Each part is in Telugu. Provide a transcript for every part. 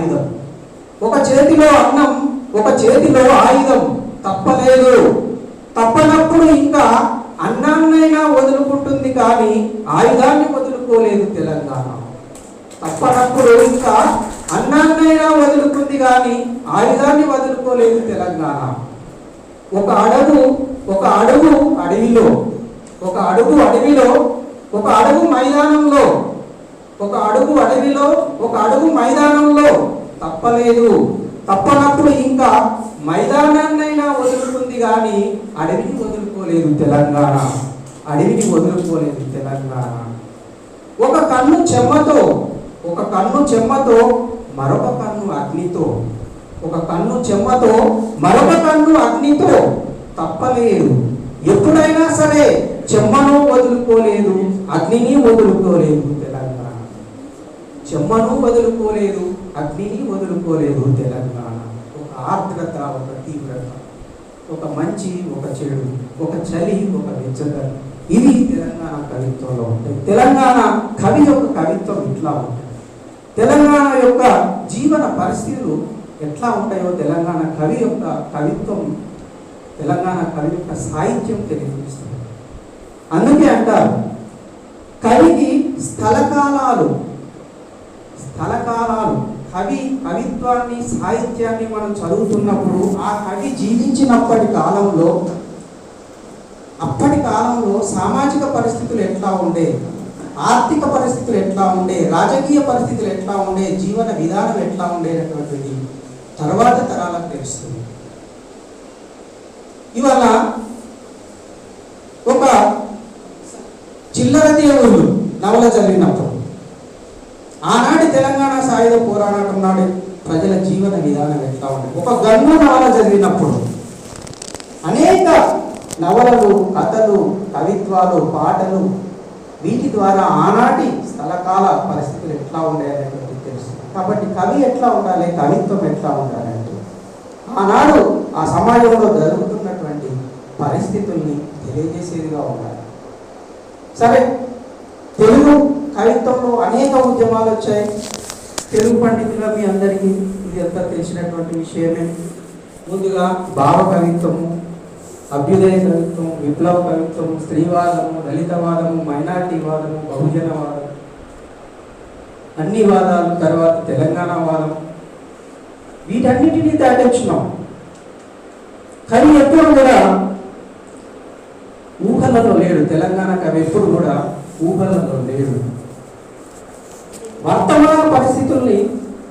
ఆయుధం. ఒక చేతిలో అన్నం ఒక చేతిలో ఆయుధం. తప్పలేదు. తప్పనప్పుడు ఇంకా అన్నాన్నైనా వదులుకుంటుంది కానీ ఆయుధాన్ని వదులుకోలేదు తెలంగాణ. తప్పనప్పుడు ఇంకా అన్నాన్నైనా వదులుకుంది కానీ ఆయుధాన్ని వదులుకోలేదు తెలంగాణ. ఒక అడుగు ఒక అడుగు అడవిలో ఒక అడుగు అడవిలో ఒక అడుగు మైదానంలో ఒక అడుగు అడవిలో ఒక అడుగు మైదానం తప్పలేదు. తప్పనప్పుడు ఇంకా మైదానాన్నైనా వదులుకుంది కానీ అడవిని వదులుకోలేదు తెలంగాణ. అడవిని వదులుకోలేదు తెలంగాణ. ఒక కన్ను చెమ్మతో ఒక కన్ను చెమ్మతో మరొక కన్ను అగ్నితో. ఒక కన్ను చెమ్మతో మరొక కన్ను అగ్నితో తప్పలేదు. ఎప్పుడైనా సరే చెమ్మను వదులుకోలేదు అగ్నిని వదులుకోలేదు తెలంగాణ. చెమ్మను వదులుకోలేదు అగ్నిని వదులుకోలేదు తెలంగాణ. ఒక ఆర్ద్రత ఒక తీవ్రత ఒక మంచి ఒక చెడు ఒక చలి ఒక వెచ్చదనం. ఇది తెలంగాణ కవిత్వంలో ఉంటాయి తెలంగాణ కవి యొక్క కవిత్వం ఇట్లా ఉంటుంది? తెలంగాణ యొక్క జీవన పరిస్థితులు ఎట్లా ఉంటాయో తెలంగాణ కవి యొక్క కవిత్వం తెలంగాణ కవి యొక్క సాహిత్యం తెలియజేస్తుంది. అందుకే అంటారు కవికి స్థలకాలాలు కవి కవిత్వాన్ని సాహిత్యాన్ని మనం చదువుతున్నప్పుడు ఆ కవి జీవించినప్పటి కాలంలో అప్పటి కాలంలో సామాజిక పరిస్థితులు ఎట్లా ఉండే ఆర్థిక పరిస్థితులు ఎట్లా ఉండే రాజకీయ పరిస్థితులు ఎట్లా ఉండే జీవన విధానం ఎట్లా ఉండేటటువంటిది తర్వాత తరాలకు తెలుస్తుంది. ఇవాళ ఒక చిల్లర దేవుళ్ళు నవల చదివినప్పుడు తెలంగాణ సాయుధ పోరాటం నాడు ప్రజల జీవన విధానం ఎట్లా ఉంది ఒక గన్ను నవల చదివినప్పుడు అనేక నవలలు కథలు కవిత్వాలు పాటలు వీటి ద్వారా ఆనాటి స్థలకాల పరిస్థితులు ఎట్లా ఉండేటటువంటి తెలుసు. కాబట్టి కవి ఎట్లా ఉండాలి కవిత్వం ఎట్లా ఉండాలి అంటే ఆనాడు ఆ సమాజంలో జరుగుతున్నటువంటి పరిస్థితుల్ని తెలియజేసేదిగా ఉండాలి. సరే తెలుగు కవిత్వంలో అనేక ఉద్యమాలు వచ్చాయి. తెలుగు పండితుల మీ అందరికీ ఇది అంతా తెలిసినటువంటి విషయమే. ముందుగా భావ కవిత్వము అభ్యుదయ కవిత్వం విప్లవ కవిత్వం స్త్రీవాదము దళితవాదము మైనార్టీవాదము బహుజనవాదం అన్ని వాదాలు తర్వాత తెలంగాణ వాదం వీటన్నిటినీ దాటించున్నాం కానీ ఎప్పుడు కూడా ఊహలలో లేడు. తెలంగాణ కవి ఎప్పుడు కూడా ఊహలలో లేడు వర్తమాన పరిస్థితుల్ని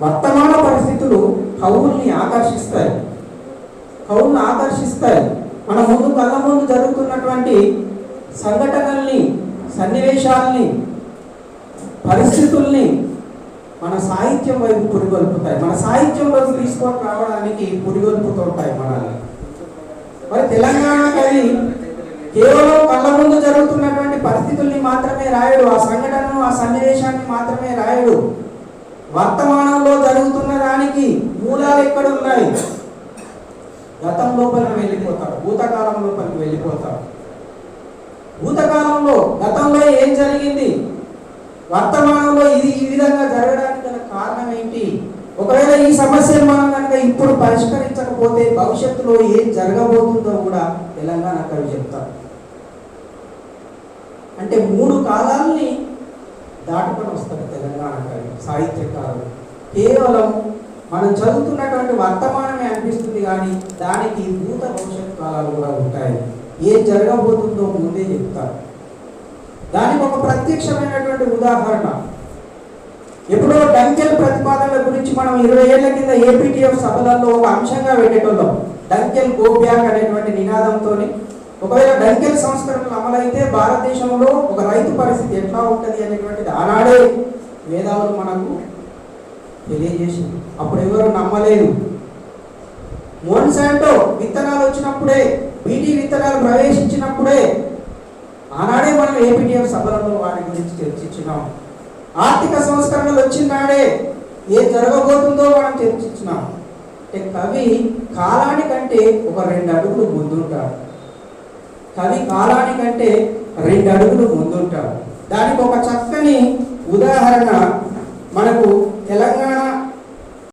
వర్తమాన పరిస్థితులు కవుల్ని ఆకర్షిస్తాయి. కవుల్ని ఆకర్షిస్తాయి. మన ముందు కళ్ళ ముందు జరుగుతున్నటువంటి సంఘటనల్ని సన్నివేశాలని పరిస్థితుల్ని మన సాహిత్యం వైపు పురిగొల్పుతాయి. మన సాహిత్యం వైపు తీసుకొని రావడానికి పురిగొల్పుతుంటాయి మనల్ని. మరి తెలంగాణ కవి కేవలం కళ్ళ ముందు జరుగుతున్నటువంటి పరిస్థితుల్ని మాత్రమే రాయడు ఆ సంఘటనను ఆ సన్నివేశాన్ని మాత్రమే రాయడు. వర్తమానంలో జరుగుతున్న దానికి మూలాలు ఎక్కడ ఉన్నాయి? గతం లోపల వెళ్ళిపోతాడు భూతకాలం లోపలికి వెళ్ళిపోతాడు. భూతకాలంలో గతంలో ఏం జరిగింది? వర్తమానంలో ఇది ఈ విధంగా జరగడానికి గల కారణం ఏంటి? ఒకవేళ ఈ సమస్యను మనం కనుక ఇప్పుడు పరిష్కరించకపోతే భవిష్యత్తులో ఏం జరగబోతుందో కూడా తెలంగాణ కవి చెప్తారు అంటే మూడు కాలాల్ని దాటుకొని వస్తారు తెలంగాణ కవి సాహిత్యకారులు. కేవలం మనం చదువుతున్నటువంటి వర్తమానమే అనిపిస్తుంది కానీ దానికి భూత భవిష్యత్ కాలాలు కూడా ఉంటాయి. ఏం జరగబోతుందో ముందే చెప్తారు దానికి ఒక ప్రత్యక్షమైనటువంటి ఉదాహరణ. ఎప్పుడో డంకెల్ ప్రతిపాదనల గురించి మనం ఇరవై ఏళ్ళ కింద ఏపీటీఎఫ్ సభలలో ఒక అంశంగా పెట్టేటోళ్ళం డంకెల్ గో బ్యాక్ అనేటువంటి నినాదంతో ఒకవేళ డంకెల్ సంస్కరణలు అమలైతే భారతదేశంలో ఒక రైతు పరిస్థితి ఎట్లా ఉంటుంది అనేటువంటిది ఆనాడే వేదాలు మనకు తెలియజేసింది. అప్పుడు ఎవరు నమ్మలేదు మోన్సాంటో విత్తనాలు వచ్చినప్పుడే బీటీ విత్తనాలు ప్రవేశించినప్పుడే ఆనాడే మనం ఏపీటీఎఫ్ సభలలో వాటి గురించి చర్చించినాం. ఆర్థిక సంస్కరణలు వచ్చినాడే ఏం జరగబోతుందో మనం చర్చించినాం. అంటే కవి కాలానికంటే ఒక రెండు అడుగులు ముందుంటాడు. కవి కాలానికంటే రెండు అడుగులు ముందుంటాడు. దానికి ఒక చక్కని ఉదాహరణ మనకు